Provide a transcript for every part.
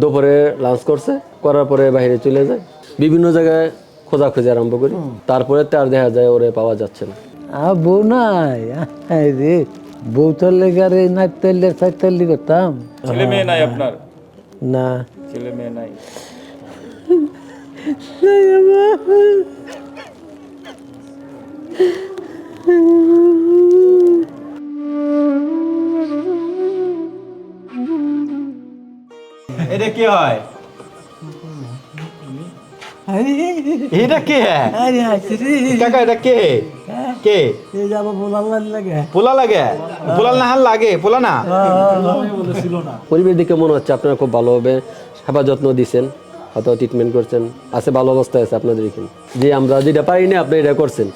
দুপুরে লাঞ্চ করছে করার পরে বাইরে চলে যায়। বিভিন্ন জায়গায় খোঁজাখুঁজি আরম্ভ করি। তারপরে তো আর দেখা যায় ওরে পাওয়া যাচ্ছে না। আর বউ নাই? রে বউ তো লেগে আর এই নাচতাল্লি সাইতাল্লি করতাম। ছেলে মেয়ে নাই আপনার? না। ছেলে মেয়ে নাই এটা কি হয়? এটা কে? আরে আছে কাকা এটা কে? কে? এই যাব বলার লাগে। পোলা লাগে? পোলা না হাল লাগে? পোলা না? পরিবেশ দিকে মনে হচ্ছে আপনারা খুব ভালোভাবে সেবা যত্ন দিচ্ছেন হয়তো ট্রিটমেন্ট করছেন। আছে ভালো অবস্থায় আছে আপনাদের এখানে। যে আমরা যেটা পারি না আপনি এটা করছেন।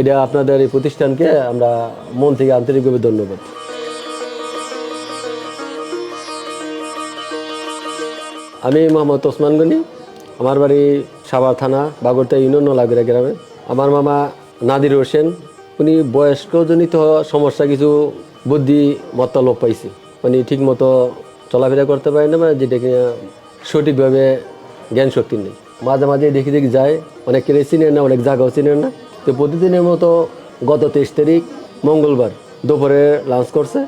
এটা আপনাদের এই প্রতিষ্ঠানকে আমরা মন থেকে আন্তরিকভাবে ধন্যবাদ। আমি মোহাম্মদ ওসমান গনি, আমার বাড়ি সাভার থানা বাগরতা ইউনিয়ন নলাগুড়া গ্রামে। আমার মামা নাদির হোসেন, উনি বয়স্কজনিত সমস্যা, কিছু বুদ্ধি মত্তা লোপ পাইছে। উনি ঠিক মতো চলাফেরা করতে পারে না মানে যেটা কিনা সঠিকভাবে জ্ঞান শক্তি নেই। মাঝে মাঝে দেখি দেখি যায়, অনেক কেড়ে চিনেন না, অনেক জায়গাও চিনেন না। তো প্রতিদিনের মতো গত তেইশ তারিখ মঙ্গলবার দুপুরে লাঞ্চ করছে,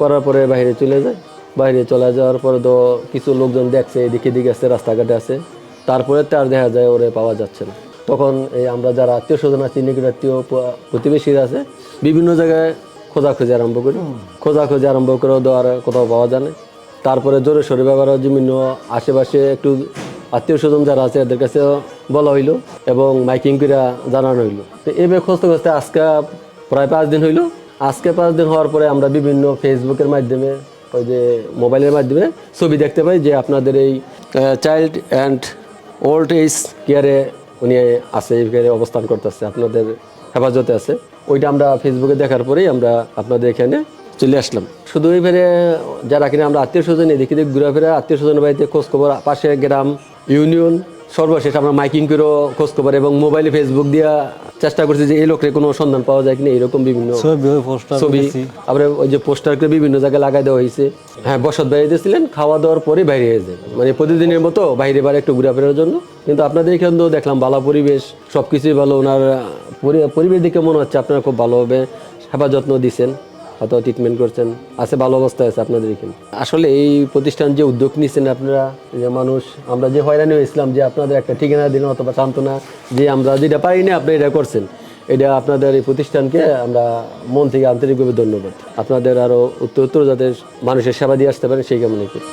করার পরে বাইরে চলে যায়। বাইরে চলে যাওয়ার পরে তো কিছু লোকজন দেখছে, এদিকে দিকে আছে, রাস্তাঘাটে আছে। তারপরে তো আর দেখা যায় ওরে পাওয়া যাচ্ছে না। তখন এই আমরা যারা আত্মীয় স্বজন আছি, নিকট আত্মীয় প্রতিবেশীরা আছে, বিভিন্ন জায়গায় খোঁজাখুঁজি আরম্ভ করি। খোঁজাখুঁজি আরম্ভ করে দেওয়ার কোথাও পাওয়া যায় না। তারপরে জোরে সরে ব্যাপার বিভিন্ন আশেপাশে একটু আত্মীয় স্বজন যারা আছে, এদের কাছে বলা হইল এবং মাইকিং করে জানানো হইল। তো এভাবে খুঁজতে খুঁজতে আজকে প্রায় পাঁচ দিন হইল। আজকে পাঁচ দিন হওয়ার পরে আমরা বিভিন্ন ফেসবুকের মাধ্যমে ওই যে মোবাইলের মাধ্যমে ছবি দেখতে পাই যে আপনাদের এই চাইল্ড অ্যান্ড ওল্ড এজ কেয়ারে উনি আছে এখানে অবস্থান করতেছে, আপনাদের হেফাজতে আছে। ওইটা আমরা ফেসবুকে দেখার পরেই আমরা আপনাদের এখানে চলে আসলাম। শুধু এইবারে যারা কিনা আমরা আত্মীয় স্বজন, এদিকে দিকে ঘুরাফেরা আত্মীয় স্বজনের বাড়িতে খোঁজখবর পাশে গ্রাম, ইউনিয়ন, সর্বশেষ আমরা মাইকিং করেও খোঁজখবর এবং মোবাইলে ফেসবুক দিয়া চেষ্টা করছি যে এই লোকের কোনো সন্ধান পাওয়া যায় কিনা এরকম বিভিন্ন ছবি আবার ওই যে পোস্টারকে বিভিন্ন জায়গায় লাগাই দেওয়া হয়েছে। হ্যাঁ বসত বাইরে ছিলেন খাওয়া দাওয়ার পরে বাইরে হয়ে যায়। মানে প্রতিদিনের মতো বাইরে বাইরে একটু ঘুরে ফেরার জন্য। কিন্তু আপনাদের এখান তো দেখলাম ভালো পরিবেশ সব কিছুই ভালো। ওনার পরি- পরিবেশ দেখে মনে হচ্ছে আপনারা খুব ভালোভাবে সেবা যত্ন দিচ্ছেন হয়তো ট্রিটমেন্ট করছেন, আছে, ভালো অবস্থায় আছে আপনাদের এখানে আসলে এই প্রতিষ্ঠান যে উদ্যোগ নিয়েছেন আপনারা যে মানুষ, আমরা যে হয়রানি হয়েছিলাম যে আপনাদের একটা ঠিকানা দিলেন অথবা সান্ত্বনা, যে আমরা যেটা পারি না আপনি এটা করছেন। এটা আপনাদের এই প্রতিষ্ঠানকে আমরা মন থেকে আন্তরিকভাবে ধন্যবাদ। আপনাদের আরও উত্তর উত্তর যাদের মানুষের সেবা দিয়ে আসতে পারেন সেই কামনাই করি।